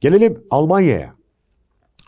Gelelim Almanya'ya.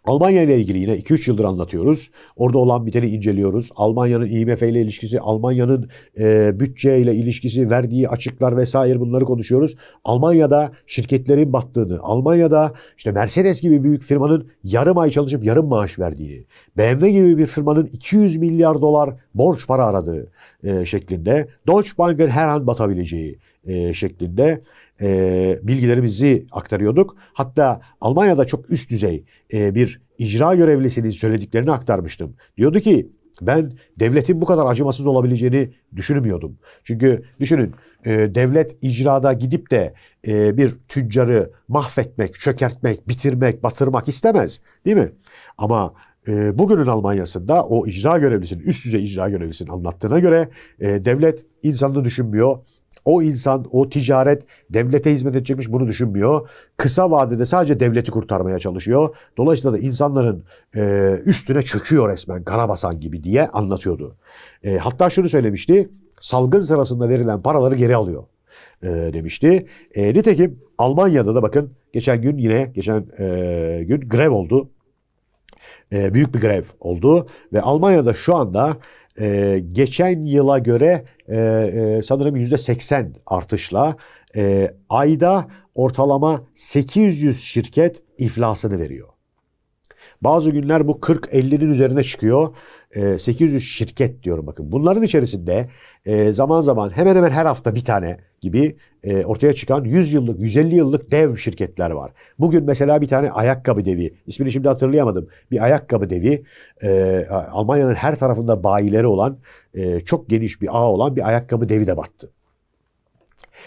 Almanya ile ilgili yine 2-3 yıldır anlatıyoruz. Orada olan biteni inceliyoruz. Almanya'nın IMF ile ilişkisi, Almanya'nın e, bütçe ile ilişkisi, verdiği açıklar vesaire bunları konuşuyoruz. Almanya'da şirketlerin battığını, Almanya'da işte Mercedes gibi büyük firmanın yarım ay çalışıp yarım maaş verdiğini, BMW gibi bir firmanın 200 milyar dolar borç para aradığı e, şeklinde, Deutsche Bank'ın her an batabileceği e, şeklinde e, bilgilerimizi aktarıyorduk. Hatta Almanya'da çok üst düzey e, bir icra görevlisinin söylediklerini aktarmıştım. Diyordu ki ben devletin bu kadar acımasız olabileceğini düşünmüyordum. Çünkü düşünün e, devlet icrada gidip de e, bir tüccarı mahvetmek, çökertmek, bitirmek, batırmak istemez değil mi? Ama e, bugünün Almanya'sında o icra görevlisinin, üst düzey icra görevlisinin anlattığına göre e, devlet insanını düşünmüyor o insan, o ticaret devlete hizmet edecekmiş bunu düşünmüyor. Kısa vadede sadece devleti kurtarmaya çalışıyor. Dolayısıyla da insanların e, üstüne çöküyor resmen karabasan gibi diye anlatıyordu. E, hatta şunu söylemişti. Salgın sırasında verilen paraları geri alıyor e, demişti. E, nitekim Almanya'da da bakın geçen gün yine geçen e, gün grev oldu. E, büyük bir grev oldu ve Almanya'da şu anda e, geçen yıla göre e, e, sanırım %80 artışla e, ayda ortalama 800 şirket iflasını veriyor. Bazı günler bu 40-50'nin üzerine çıkıyor. E, 800 şirket diyorum bakın. Bunların içerisinde e, zaman zaman hemen hemen her hafta bir tane gibi e, ortaya çıkan 100 yıllık, 150 yıllık dev şirketler var. Bugün mesela bir tane ayakkabı devi, ismini şimdi hatırlayamadım. Bir ayakkabı devi, e, Almanya'nın her tarafında bayileri olan, e, çok geniş bir ağ olan bir ayakkabı devi de battı.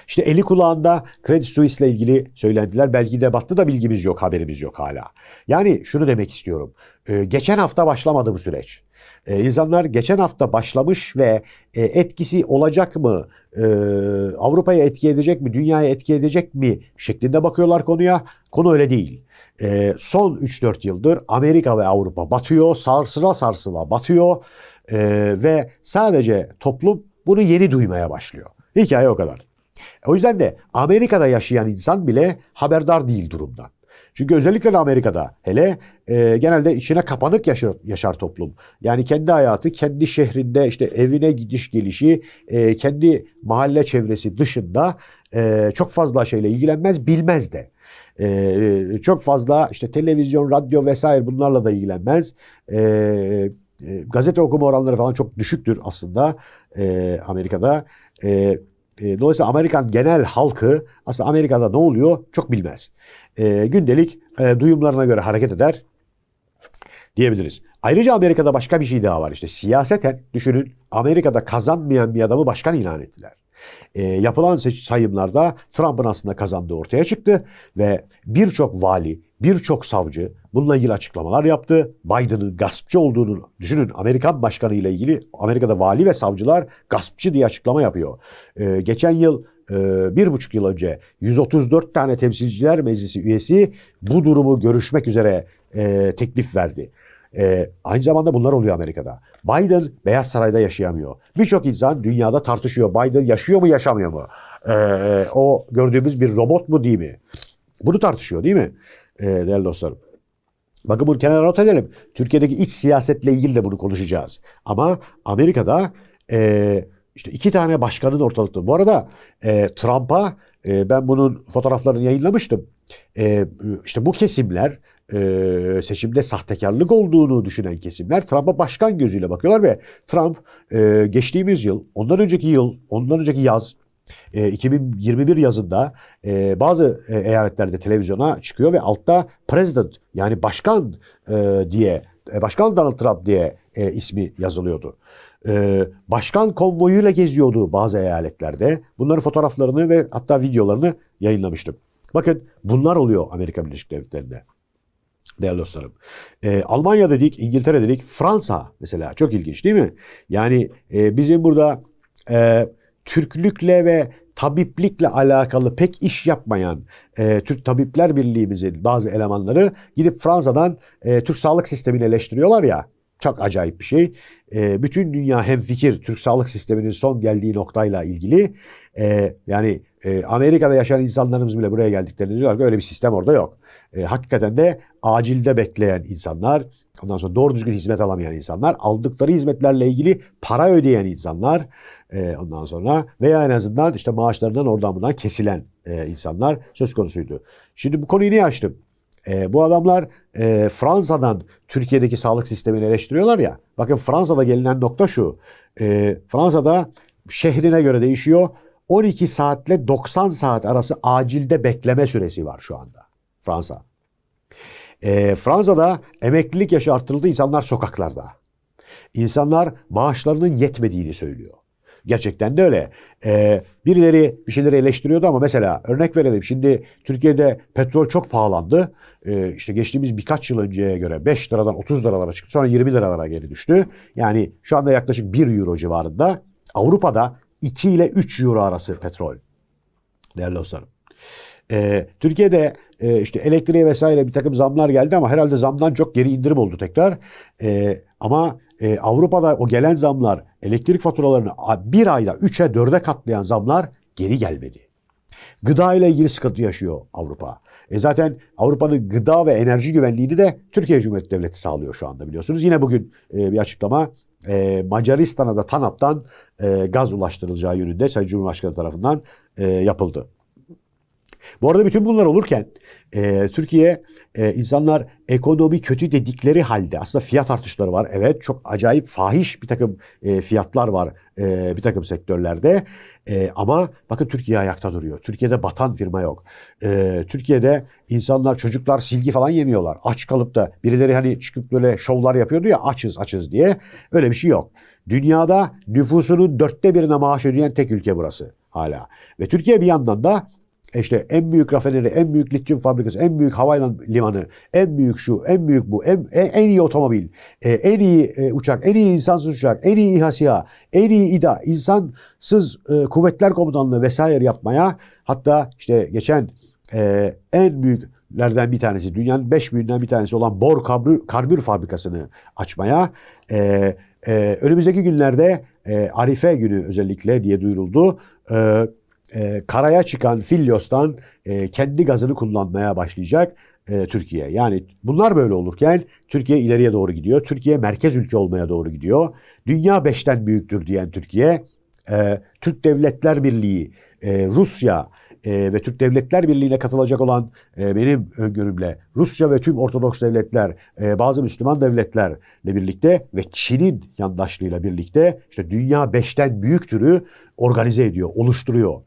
İşte eli kulağında Credit Suisse ile ilgili söylentiler belki de battı da bilgimiz yok, haberimiz yok hala. Yani şunu demek istiyorum. Ee, geçen hafta başlamadı bu süreç. Ee, insanlar geçen hafta başlamış ve e, etkisi olacak mı, e, Avrupa'ya etki edecek mi, dünyaya etki edecek mi şeklinde bakıyorlar konuya. Konu öyle değil. E, son 3-4 yıldır Amerika ve Avrupa batıyor, sarsıla sarsıla batıyor e, ve sadece toplum bunu yeni duymaya başlıyor. Hikaye o kadar. O yüzden de Amerika'da yaşayan insan bile haberdar değil durumdan. Çünkü özellikle de Amerika'da hele e, genelde içine kapanık yaşar, yaşar toplum. Yani kendi hayatı, kendi şehrinde işte evine gidiş gelişi, e, kendi mahalle çevresi dışında e, çok fazla şeyle ilgilenmez, bilmez de. E, çok fazla işte televizyon, radyo vesaire bunlarla da ilgilenmez. E, e, gazete okuma oranları falan çok düşüktür aslında e, Amerika'da. E, e, dolayısıyla Amerikan genel halkı aslında Amerika'da ne oluyor çok bilmez. E, gündelik e, duyumlarına göre hareket eder diyebiliriz. Ayrıca Amerika'da başka bir şey daha var işte siyaseten düşünün Amerika'da kazanmayan bir adamı başkan ilan ettiler. E, yapılan sayımlarda Trump'ın aslında kazandığı ortaya çıktı ve birçok vali, birçok savcı bununla ilgili açıklamalar yaptı. Biden'ın gaspçı olduğunu düşünün. Amerikan başkanı ile ilgili Amerika'da vali ve savcılar gaspçı diye açıklama yapıyor. Ee, geçen yıl e, bir buçuk yıl önce 134 tane temsilciler meclisi üyesi bu durumu görüşmek üzere e, teklif verdi. E, aynı zamanda bunlar oluyor Amerika'da. Biden Beyaz Saray'da yaşayamıyor. Birçok insan dünyada tartışıyor. Biden yaşıyor mu yaşamıyor mu? E, o gördüğümüz bir robot mu değil mi? Bunu tartışıyor değil mi? E, değerli dostlarım. Bakın bunu kenara not edelim. Türkiye'deki iç siyasetle ilgili de bunu konuşacağız. Ama Amerika'da e, işte iki tane başkanın ortalıkta. Bu arada e, Trump'a e, ben bunun fotoğraflarını yayınlamıştım. E, işte bu kesimler e, seçimde sahtekarlık olduğunu düşünen kesimler Trump'a başkan gözüyle bakıyorlar ve Trump e, geçtiğimiz yıl, ondan önceki yıl, ondan önceki yaz 2021 e, yazında e, bazı e, eyaletlerde televizyona çıkıyor ve altta president yani başkan diye başkan Donald Trump diye ismi yazılıyordu. başkan konvoyuyla geziyordu bazı eyaletlerde. Bunların fotoğraflarını ve hatta videolarını yayınlamıştım. Bakın bunlar oluyor Amerika Birleşik Devletleri'nde. Değerli dostlarım. E, Almanya dedik, İngiltere dedik, Fransa mesela çok ilginç değil mi? Yani e, bizim burada e, Türklükle ve tabiplikle alakalı pek iş yapmayan e, Türk Tabipler Birliği'mizin bazı elemanları gidip Fransa'dan e, Türk sağlık sistemini eleştiriyorlar ya. Çok acayip bir şey. E, bütün dünya hemfikir Türk sağlık sisteminin son geldiği noktayla ilgili. E, yani e, Amerika'da yaşayan insanlarımız bile buraya geldiklerinde diyorlar ki öyle bir sistem orada yok. E, hakikaten de acilde bekleyen insanlar, ondan sonra doğru düzgün hizmet alamayan insanlar, aldıkları hizmetlerle ilgili para ödeyen insanlar, e, ondan sonra veya en azından işte maaşlarından oradan buradan kesilen e, insanlar söz konusuydu. Şimdi bu konuyu niye açtım? E, bu adamlar e, Fransa'dan Türkiye'deki sağlık sistemini eleştiriyorlar ya. Bakın Fransa'da gelinen nokta şu. E, Fransa'da şehrine göre değişiyor. 12 saatle 90 saat arası acilde bekleme süresi var şu anda. Fransa. E, Fransa'da emeklilik yaşı arttırıldı. insanlar sokaklarda. İnsanlar maaşlarının yetmediğini söylüyor. Gerçekten de öyle. Ee, birileri bir şeyleri eleştiriyordu ama mesela örnek verelim. Şimdi Türkiye'de petrol çok pahalandı. Ee, işte geçtiğimiz birkaç yıl önceye göre 5 liradan 30 liralara çıktı. Sonra 20 liralara geri düştü. Yani şu anda yaklaşık 1 euro civarında. Avrupa'da 2 ile 3 euro arası petrol. Değerli dostlarım. Ee, Türkiye'de e, işte elektriğe vesaire bir takım zamlar geldi ama herhalde zamdan çok geri indirim oldu tekrar. Ee, ama e, Avrupa'da o gelen zamlar elektrik faturalarını bir ayda 3'e 4'e katlayan zamlar geri gelmedi. Gıda ile ilgili sıkıntı yaşıyor Avrupa. E zaten Avrupa'nın gıda ve enerji güvenliğini de Türkiye Cumhuriyeti Devleti sağlıyor şu anda biliyorsunuz. Yine bugün e, bir açıklama e, Macaristan'a da TANAP'tan e, gaz ulaştırılacağı yönünde Sayın Cumhurbaşkanı tarafından e, yapıldı. Bu arada bütün bunlar olurken e, Türkiye e, insanlar ekonomi kötü dedikleri halde aslında fiyat artışları var. Evet çok acayip fahiş bir takım e, fiyatlar var e, bir takım sektörlerde. E, ama bakın Türkiye ayakta duruyor. Türkiye'de batan firma yok. E, Türkiye'de insanlar çocuklar silgi falan yemiyorlar. Aç kalıp da birileri hani çıkıp böyle şovlar yapıyordu ya açız açız diye. Öyle bir şey yok. Dünyada nüfusunun dörtte birine maaş ödeyen tek ülke burası hala. Ve Türkiye bir yandan da işte en büyük rafineri, en büyük lityum fabrikası, en büyük havalimanı, en büyük şu, en büyük bu, en, en iyi otomobil, e, en iyi e, uçak, en iyi insansız uçak, en iyi İHA SİHA, en iyi İDA, insansız kuvvetler komutanlığı vesaire yapmaya hatta işte geçen en büyüklerden bir tanesi, dünyanın beş büyüğünden bir tanesi olan Bor karbür, karbür fabrikasını açmaya e, e, önümüzdeki günlerde e, Arife günü özellikle diye duyuruldu. E, e, karaya çıkan Filyos'tan e, kendi gazını kullanmaya başlayacak e, Türkiye. Yani bunlar böyle olurken Türkiye ileriye doğru gidiyor. Türkiye merkez ülke olmaya doğru gidiyor. Dünya beşten büyüktür diyen Türkiye, e, Türk Devletler Birliği, e, Rusya e, ve Türk Devletler Birliği'ne katılacak olan e, benim öngörümle Rusya ve tüm Ortodoks devletler, e, bazı Müslüman devletlerle birlikte ve Çin'in yandaşlığıyla birlikte işte dünya beşten büyüktürü organize ediyor, oluşturuyor.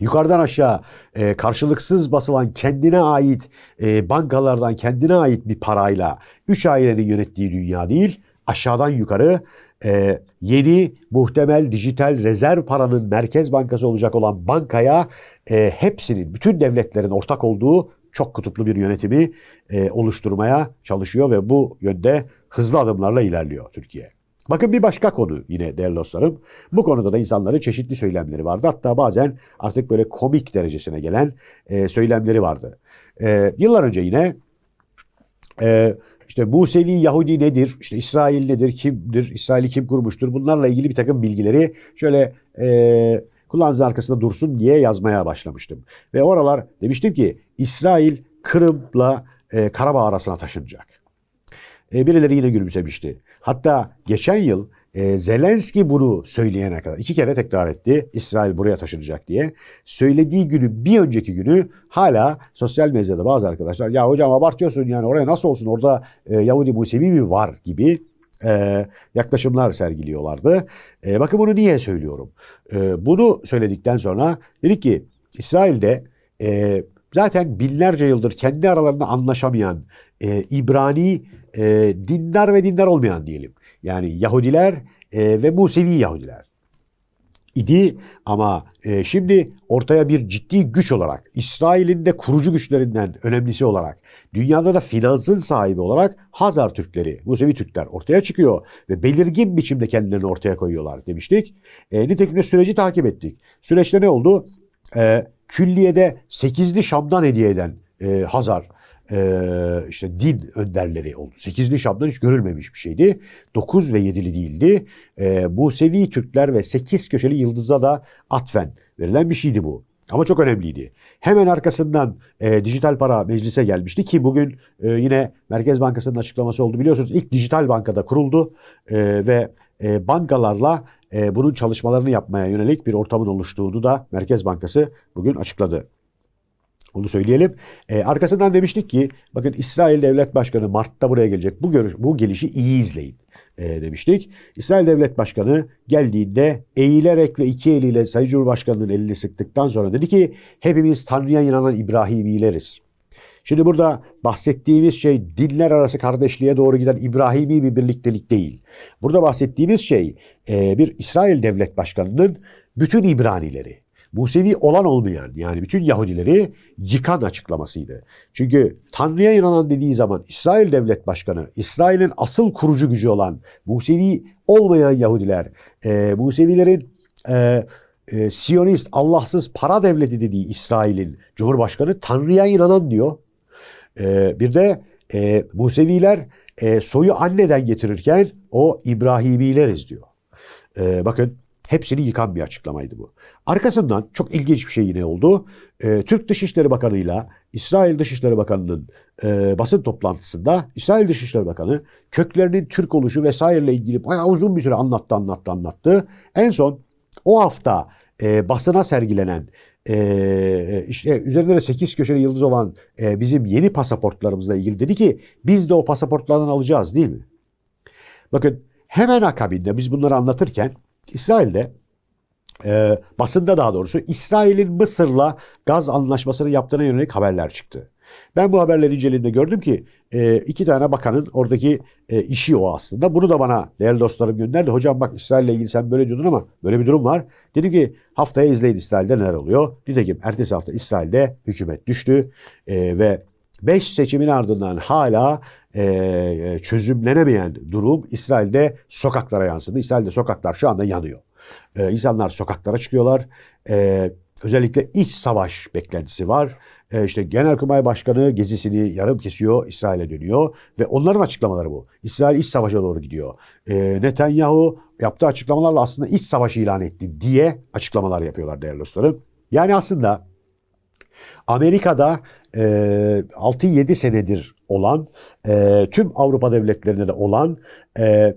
Yukarıdan aşağı e, karşılıksız basılan kendine ait e, bankalardan kendine ait bir parayla üç ailenin yönettiği dünya değil, aşağıdan yukarı e, yeni muhtemel dijital rezerv paranın merkez bankası olacak olan bankaya e, hepsinin, bütün devletlerin ortak olduğu çok kutuplu bir yönetimi e, oluşturmaya çalışıyor ve bu yönde hızlı adımlarla ilerliyor Türkiye. Bakın bir başka konu yine değerli dostlarım. Bu konuda da insanların çeşitli söylemleri vardı. Hatta bazen artık böyle komik derecesine gelen e, söylemleri vardı. E, yıllar önce yine e, işte Musevi Yahudi nedir? İşte İsrail nedir? Kimdir? İsrail'i kim kurmuştur? Bunlarla ilgili bir takım bilgileri şöyle e, kulağınızın arkasında dursun diye yazmaya başlamıştım. Ve oralar demiştim ki İsrail Kırım'la e, Karabağ arasına taşınacak. E, birileri yine gülümsemişti. Hatta geçen yıl e, Zelenski bunu söyleyene kadar iki kere tekrar etti. İsrail buraya taşınacak diye. Söylediği günü bir önceki günü hala sosyal medyada bazı arkadaşlar ya hocam abartıyorsun yani oraya nasıl olsun orada e, Yahudi Musevi mi var gibi e, yaklaşımlar sergiliyorlardı. E, bakın bunu niye söylüyorum? E, bunu söyledikten sonra dedik ki İsrail'de e, zaten binlerce yıldır kendi aralarında anlaşamayan e, İbrani e, dindar ve dindar olmayan diyelim. Yani Yahudiler e, ve Musevi Yahudiler idi ama e, şimdi ortaya bir ciddi güç olarak İsrail'in de kurucu güçlerinden önemlisi olarak dünyada da finansın sahibi olarak Hazar Türkleri, Musevi Türkler ortaya çıkıyor ve belirgin biçimde kendilerini ortaya koyuyorlar demiştik. E, nitekim de süreci takip ettik. Süreçte ne oldu? E, külliyede 8'li Şam'dan hediye eden e, Hazar, e, işte din önderleri oldu. Sekizli Şam'dan hiç görülmemiş bir şeydi. Dokuz ve yedili değildi. E, bu sevi Türkler ve sekiz köşeli yıldıza da atfen verilen bir şeydi bu. Ama çok önemliydi. Hemen arkasından e, dijital para meclise gelmişti ki bugün e, yine Merkez Bankası'nın açıklaması oldu. Biliyorsunuz ilk dijital bankada kuruldu e, ve e, bankalarla e, bunun çalışmalarını yapmaya yönelik bir ortamın oluştuğunu da Merkez Bankası bugün açıkladı. Onu söyleyelim. E, arkasından demiştik ki bakın İsrail Devlet Başkanı Mart'ta buraya gelecek. Bu görüş, bu gelişi iyi izleyin e, demiştik. İsrail Devlet Başkanı geldiğinde eğilerek ve iki eliyle Sayın Cumhurbaşkanı'nın elini sıktıktan sonra dedi ki hepimiz Tanrı'ya inanan İbrahimileriz. Şimdi burada bahsettiğimiz şey dinler arası kardeşliğe doğru giden İbrahimi bir birliktelik değil. Burada bahsettiğimiz şey e, bir İsrail Devlet Başkanı'nın bütün İbranileri, Musevi olan olmayan yani bütün Yahudileri yıkan açıklamasıydı. Çünkü Tanrı'ya inanan dediği zaman İsrail Devlet Başkanı, İsrail'in asıl kurucu gücü olan Musevi olmayan Yahudiler, e, Musevilerin e, e, Siyonist, Allahsız para devleti dediği İsrail'in Cumhurbaşkanı Tanrı'ya inanan diyor. E, bir de e, Museviler e, soyu anneden getirirken o İbrahimileriz diyor. E, bakın Hepsini yıkan bir açıklamaydı bu. Arkasından çok ilginç bir şey yine oldu. Ee, Türk Dışişleri Bakanı ile İsrail Dışişleri Bakanı'nın e, basın toplantısında İsrail Dışişleri Bakanı köklerinin Türk oluşu vesaireyle ilgili bayağı uzun bir süre anlattı anlattı anlattı. En son o hafta e, basına sergilenen e, işte üzerinde de 8 köşeli yıldız olan e, bizim yeni pasaportlarımızla ilgili dedi ki biz de o pasaportlardan alacağız değil mi? Bakın hemen akabinde biz bunları anlatırken İsrail'de e, basında daha doğrusu İsrail'in Mısır'la gaz anlaşmasını yaptığına yönelik haberler çıktı. Ben bu haberleri incelediğimde gördüm ki e, iki tane bakanın oradaki e, işi o aslında. Bunu da bana değerli dostlarım gönderdi. Hocam bak İsrail'le ilgili sen böyle diyordun ama böyle bir durum var. Dedi ki haftaya izleyin İsrail'de neler oluyor. Nitekim ertesi hafta İsrail'de hükümet düştü e, ve 5 seçimin ardından hala e, çözümlenemeyen durum İsrail'de sokaklara yansıdı. İsrail'de sokaklar şu anda yanıyor. E, insanlar sokaklara çıkıyorlar. E, özellikle iç savaş beklentisi var. E, işte Genelkurmay Başkanı gezisini yarım kesiyor, İsrail'e dönüyor ve onların açıklamaları bu. İsrail iç savaşa doğru gidiyor. E, Netanyahu yaptığı açıklamalarla aslında iç savaşı ilan etti diye açıklamalar yapıyorlar değerli dostlarım. Yani aslında Amerika'da e, 6-7 senedir olan e, tüm Avrupa devletlerinde de olan e,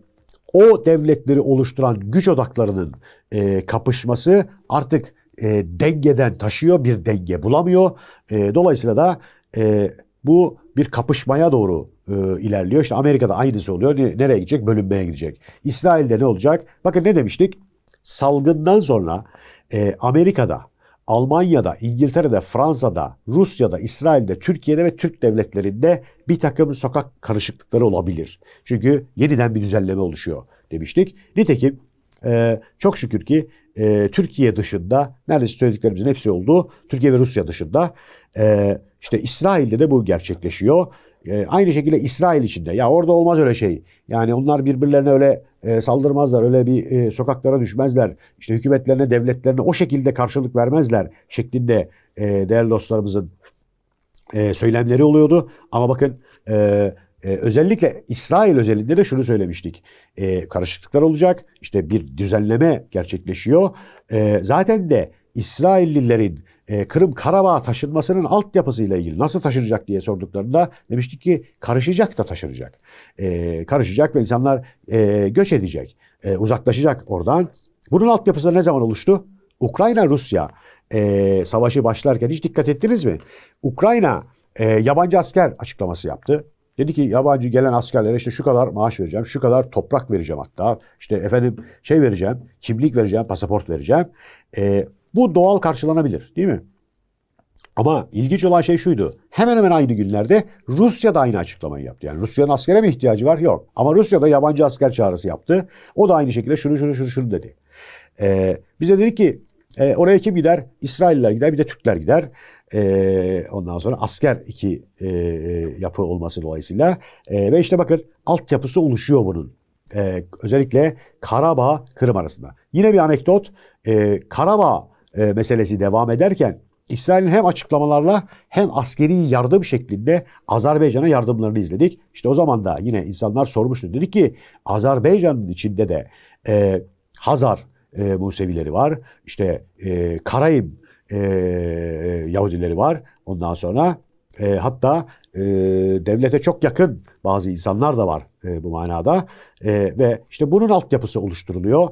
o devletleri oluşturan güç odaklarının e, kapışması artık e, dengeden taşıyor bir denge bulamıyor. E, dolayısıyla da e, bu bir kapışmaya doğru e, ilerliyor. İşte Amerika'da aynısı oluyor. Nereye gidecek? Bölünmeye gidecek. İsrail'de ne olacak? Bakın ne demiştik? Salgından sonra e, Amerika'da Almanya'da, İngiltere'de, Fransa'da, Rusya'da, İsrail'de, Türkiye'de ve Türk devletlerinde bir takım sokak karışıklıkları olabilir. Çünkü yeniden bir düzenleme oluşuyor demiştik. Nitekim e, çok şükür ki e, Türkiye dışında neredeyse söylediklerimizin hepsi oldu. Türkiye ve Rusya dışında e, işte İsrail'de de bu gerçekleşiyor. E, aynı şekilde İsrail içinde ya orada olmaz öyle şey. Yani onlar birbirlerine öyle e, saldırmazlar, öyle bir e, sokaklara düşmezler. İşte hükümetlerine, devletlerine o şekilde karşılık vermezler şeklinde e, değerli dostlarımızın e, söylemleri oluyordu. Ama bakın e, e, özellikle İsrail özelinde de şunu söylemiştik. E, karışıklıklar olacak. İşte bir düzenleme gerçekleşiyor. E, zaten de İsraillilerin e, Kırım Karabağ taşınmasının altyapısıyla ilgili nasıl taşınacak diye sorduklarında demiştik ki karışacak da taşınacak. E, karışacak ve insanlar e, göç edecek, e, uzaklaşacak oradan. Bunun altyapısı ne zaman oluştu? Ukrayna-Rusya e, savaşı başlarken hiç dikkat ettiniz mi? Ukrayna e, yabancı asker açıklaması yaptı. Dedi ki yabancı gelen askerlere işte şu kadar maaş vereceğim, şu kadar toprak vereceğim hatta. işte efendim şey vereceğim, kimlik vereceğim, pasaport vereceğim. E, bu doğal karşılanabilir değil mi? Ama ilginç olan şey şuydu. Hemen hemen aynı günlerde Rusya da aynı açıklamayı yaptı. Yani Rusya'nın askere mi ihtiyacı var? Yok. Ama Rusya da yabancı asker çağrısı yaptı. O da aynı şekilde şunu şunu şunu şunu dedi. Ee, bize dedi ki e, oraya kim gider? İsrailler gider bir de Türkler gider. E, ondan sonra asker iki e, yapı olması dolayısıyla. E, ve işte bakın altyapısı oluşuyor bunun. E, özellikle Karabağ, Kırım arasında. Yine bir anekdot. E, Karabağ e, meselesi devam ederken İsrail'in hem açıklamalarla hem askeri yardım şeklinde Azerbaycan'a yardımlarını izledik. İşte o zaman da yine insanlar sormuştu. Dedik ki Azerbaycan'ın içinde de e, Hazar e, Musevileri var. İşte e, Karayim e, Yahudileri var. Ondan sonra e, hatta e, devlete çok yakın bazı insanlar da var e, bu manada. E, ve işte bunun altyapısı oluşturuluyor.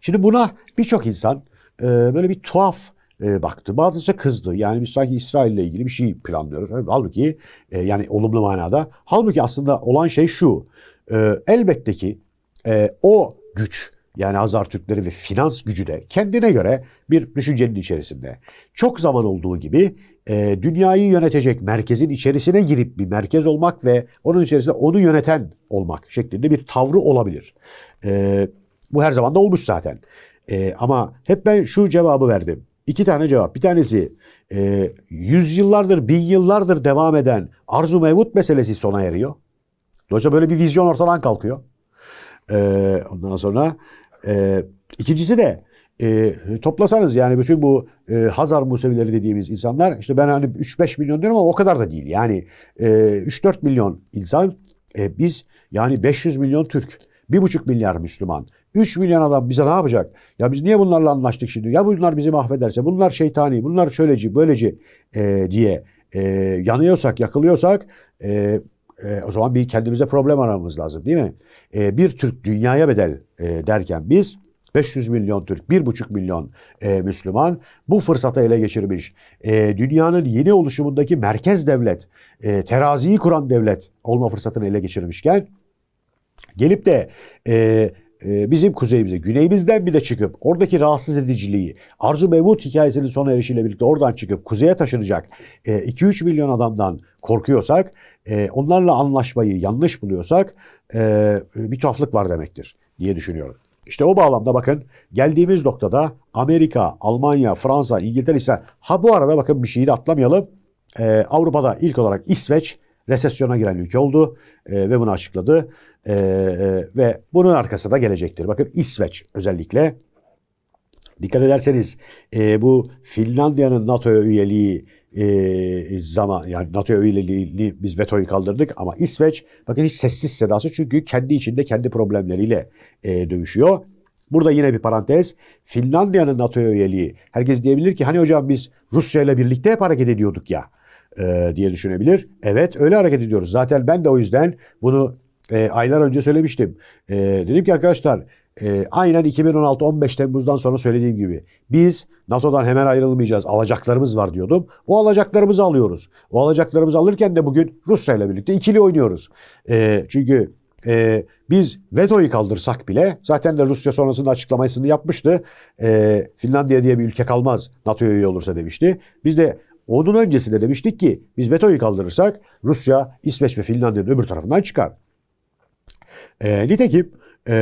Şimdi buna birçok insan e, böyle bir tuhaf e, baktı. Bazısı kızdı. Yani biz sanki İsrail ile ilgili bir şey planlıyoruz. Halbuki e, yani olumlu manada. Halbuki aslında olan şey şu. E, elbette ki e, o güç yani Hazar Türkleri ve finans gücü de kendine göre bir düşüncenin içerisinde. Çok zaman olduğu gibi dünyayı yönetecek merkezin içerisine girip bir merkez olmak ve onun içerisinde onu yöneten olmak şeklinde bir tavrı olabilir. Bu her zaman da olmuş zaten. E, ama hep ben şu cevabı verdim. İki tane cevap. Bir tanesi e, yüzyıllardır, bin yıllardır devam eden arzu mevut meselesi sona eriyor. Dolayısıyla böyle bir vizyon ortadan kalkıyor. E, ondan sonra e, ikincisi de e, toplasanız yani bütün bu e, Hazar Musevileri dediğimiz insanlar işte ben hani 3-5 milyon diyorum ama o kadar da değil. Yani e, 3-4 milyon insan e, biz yani 500 milyon Türk, 1,5 milyar Müslüman. 3 milyon adam bize ne yapacak? Ya biz niye bunlarla anlaştık şimdi? Ya bunlar bizi mahvederse, bunlar şeytani, bunlar şöyleci, böyleci e, diye e, yanıyorsak, yakılıyorsak e, e, o zaman bir kendimize problem aramamız lazım değil mi? E, bir Türk dünyaya bedel e, derken biz 500 milyon Türk, 1,5 milyon e, Müslüman bu fırsatı ele geçirmiş. E, dünyanın yeni oluşumundaki merkez devlet, e, teraziyi kuran devlet olma fırsatını ele geçirmişken gelip de e, e, bizim kuzeyimize, güneyimizden bir de çıkıp oradaki rahatsız ediciliği, Arzu Mevut hikayesinin sona erişiyle birlikte oradan çıkıp kuzeye taşınacak e, 2-3 milyon adamdan korkuyorsak, e, onlarla anlaşmayı yanlış buluyorsak e, bir tuhaflık var demektir diye düşünüyorum. İşte o bağlamda bakın geldiğimiz noktada Amerika, Almanya, Fransa, İngiltere ise ha bu arada bakın bir şeyi de atlamayalım. Ee, Avrupa'da ilk olarak İsveç resesyona giren ülke oldu e, ve bunu açıkladı. E, e, ve bunun arkasında gelecektir. Bakın İsveç özellikle dikkat ederseniz e, bu Finlandiya'nın NATO'ya üyeliği e, zaman yani NATO'ya üyeliğini biz vetoyu kaldırdık ama İsveç bakın hiç sessiz sedası çünkü kendi içinde kendi problemleriyle e, dövüşüyor. Burada yine bir parantez. Finlandiya'nın NATO'ya üyeliği. Herkes diyebilir ki hani hocam biz Rusya ile birlikte hep hareket ediyorduk ya e, diye düşünebilir. Evet öyle hareket ediyoruz. Zaten ben de o yüzden bunu e, aylar önce söylemiştim. E, dedim ki arkadaşlar e, aynen 2016-15 Temmuz'dan sonra söylediğim gibi biz NATO'dan hemen ayrılmayacağız. Alacaklarımız var diyordum. O alacaklarımızı alıyoruz. O alacaklarımızı alırken de bugün Rusya ile birlikte ikili oynuyoruz. E, çünkü e, biz vetoyu kaldırsak bile zaten de Rusya sonrasında açıklamasını yapmıştı. E, Finlandiya diye bir ülke kalmaz NATO'ya üye olursa demişti. Biz de onun öncesinde demiştik ki biz vetoyu kaldırırsak Rusya, İsveç ve Finlandiya'nın öbür tarafından çıkar. E, nitekim e,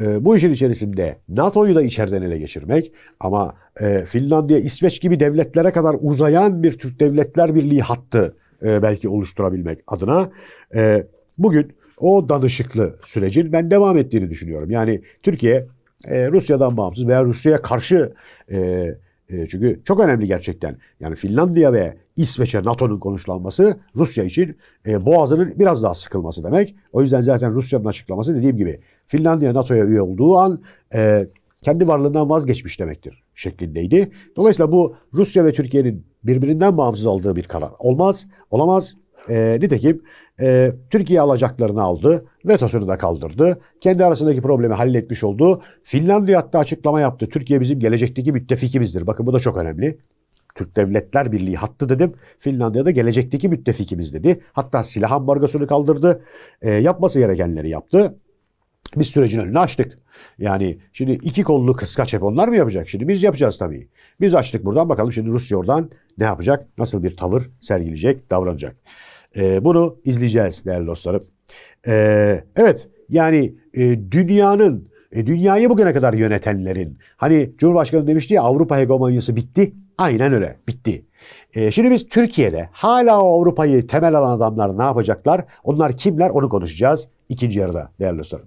e, bu işin içerisinde NATO'yu da içeriden ele geçirmek ama e, Finlandiya, İsveç gibi devletlere kadar uzayan bir Türk Devletler Birliği hattı e, belki oluşturabilmek adına e, bugün o danışıklı sürecin ben devam ettiğini düşünüyorum. Yani Türkiye e, Rusya'dan bağımsız veya Rusya'ya karşı e, e, çünkü çok önemli gerçekten. Yani Finlandiya ve İsveç'e NATO'nun konuşlanması Rusya için e, boğazının biraz daha sıkılması demek. O yüzden zaten Rusya'nın açıklaması dediğim gibi Finlandiya NATO'ya üye olduğu an e, kendi varlığından vazgeçmiş demektir şeklindeydi. Dolayısıyla bu Rusya ve Türkiye'nin birbirinden bağımsız aldığı bir karar. Olmaz, olamaz. E, nitekim e, Türkiye alacaklarını aldı, vetosunu da kaldırdı. Kendi arasındaki problemi halletmiş oldu. Finlandiya hatta açıklama yaptı. Türkiye bizim gelecekteki müttefikimizdir. Bakın bu da çok önemli. Türk Devletler Birliği hattı dedim. Finlandiya'da gelecekteki müttefikimiz dedi. Hatta silah ambargosunu kaldırdı. E, yapması gerekenleri yaptı. Biz sürecin önünü açtık. Yani şimdi iki kollu kıskaç hep onlar mı yapacak? Şimdi biz yapacağız tabii. Biz açtık buradan bakalım şimdi Rusya oradan ne yapacak? Nasıl bir tavır sergileyecek, davranacak? Ee, bunu izleyeceğiz değerli dostlarım. Ee, evet yani e, dünyanın, e, dünyayı bugüne kadar yönetenlerin, hani Cumhurbaşkanı demişti ya Avrupa hegemonyası bitti. Aynen öyle bitti. Ee, şimdi biz Türkiye'de hala Avrupa'yı temel alan adamlar ne yapacaklar? Onlar kimler onu konuşacağız ikinci yarıda değerli dostlarım.